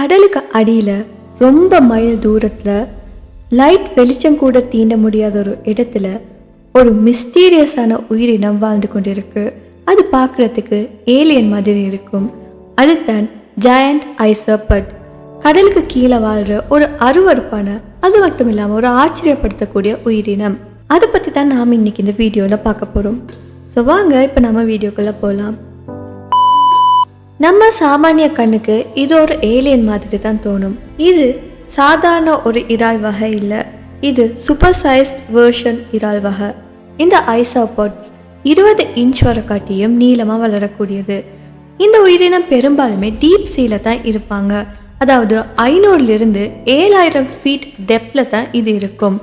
கடலுக்கு அடியில் ரொம்ப மைல் தூரத்தில் லைட் வெளிச்சம் கூட தீண்ட முடியாத ஒரு இடத்துல ஒரு மிஸ்டீரியஸான உயிரினம் வாழ்ந்து கொண்டிருக்கு. அது பார்க்குறதுக்கு ஏலியன் மாதிரி இருக்கும். அதுதான் ஜாயண்ட் ஐசர்பட் கடலுக்கு கீழே வாழ்கிற ஒரு அருவருப்பான அது மட்டும் இல்லாமல் ஒரு ஆச்சரியப்படுத்தக்கூடிய உயிரினம். அதை பற்றி தான் நாம் இன்னைக்கு இந்த வீடியோவில் பார்க்க போகிறோம் ஸோ வாங்க இப்போ நம்ம வீடியோக்குள்ளே போகலாம் நம்ம சாமானிய கண்ணுக்கு இது ஒரு ஏலியன் மாதிரி தான் தோணும். இது சாதாரண ஒரு இறால் வகை இல்லை. இது சூப்பர் சைஸ்ட் வேர்ஷன் இறால் வகை. இந்த ஐசாபாட்ஸ் இருபது இன்ச் வரை காட்டியும் நீளமாக வளரக்கூடியது. இந்த உயிரினம் பெரும்பாலுமே டீப் சீல தான் இருப்பாங்க. அதாவது ஐநூறுலேருந்து ஏழாயிரம் ஃபீட் டெப்த்தில் தான் இது இருக்கும்.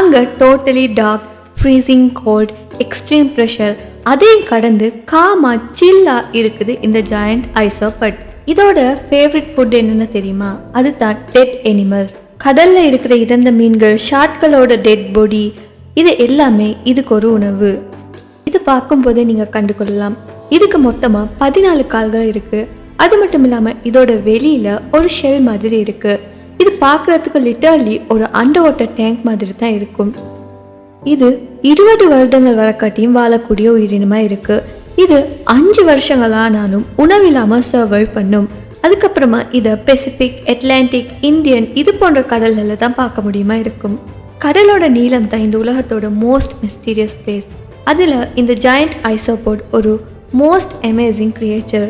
அங்கே totally dark freezing cold extreme pressure அதையும் கடந்து காமா சில்லா இருக்குது இந்த ஜாயண்ட் ஐசோபட் இதோட ஃபேவரட் ஃபுட் என்னன்னு தெரியுமா? அதுதான் டெட் எனிமல்ஸ் கடல்ல இருக்கிற இறந்த மீன்கள் ஷார்ட்களோட டெட் பாடி இது எல்லாமே இதுக்கு ஒரு உணவு. இது பார்க்கும்போதே நீங்கள் கண்டுகொள்ளலாம். இதுக்கு மொத்தமாக பதினாலு கால்கள் இருக்கு. அது மட்டும் இல்லாமல் இதோட வெளியில ஒரு ஷெல் மாதிரி இருக்கு. இது பார்க்கறதுக்கு லிட்டர்லி ஒரு அண்டர் வாட்டர் டேங்க் மாதிரி தான் இருக்கும். இது இருபது வருடங்கள் வரக்காட்டியும் வாழக்கூடிய உயிரினமாக இருக்கு. இது அஞ்சு வருஷங்கள் ஆனாலும் உணவில்லாமல் சர்வை பண்ணும். அதுக்கப்புறமா இதை பெசிபிக் அட்லாண்டிக் இந்தியன் இது போன்ற கடல்களில் தான் பார்க்க முடியுமா இருக்கும். கடலோட நீளம் தான் இந்த உலகத்தோட மோஸ்ட் மிஸ்டீரியஸ் பிளேஸ் அதில் இந்த ஜாயண்ட் ஐசோபோட் ஒரு மோஸ்ட் அமேசிங் கிரியேச்சர்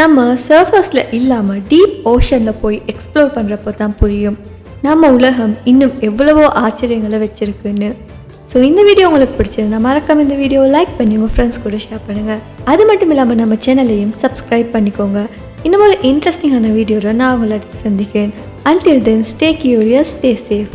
நம்ம சர்ஃபஸில் இல்லாமல் டீப் ஓஷனில் போய் எக்ஸ்ப்ளோர் பண்ணுறப்போ தான் புரியும். நம்ம உலகம் இன்னும் எவ்வளவோ ஆச்சரியங்களை வச்சுருக்குன்னு. ஸோ இந்த வீடியோ உங்களுக்கு பிடிச்சிருந்தா மறக்காம இந்த வீடியோவை லைக் பண்ணி உங்கள் ஃப்ரெண்ட்ஸ் கூட ஷேர் பண்ணுங்கள் அது மட்டும் இல்லாமல் நம்ம சேனலையும் சப்ஸ்கிரைப் பண்ணிக்கோங்க. இன்னும் ஒரு இன்ட்ரெஸ்டிங்கான வீடியோவில் நான் உங்களை அடுத்து சந்திக்கிறேன். Until then stay curious stay safe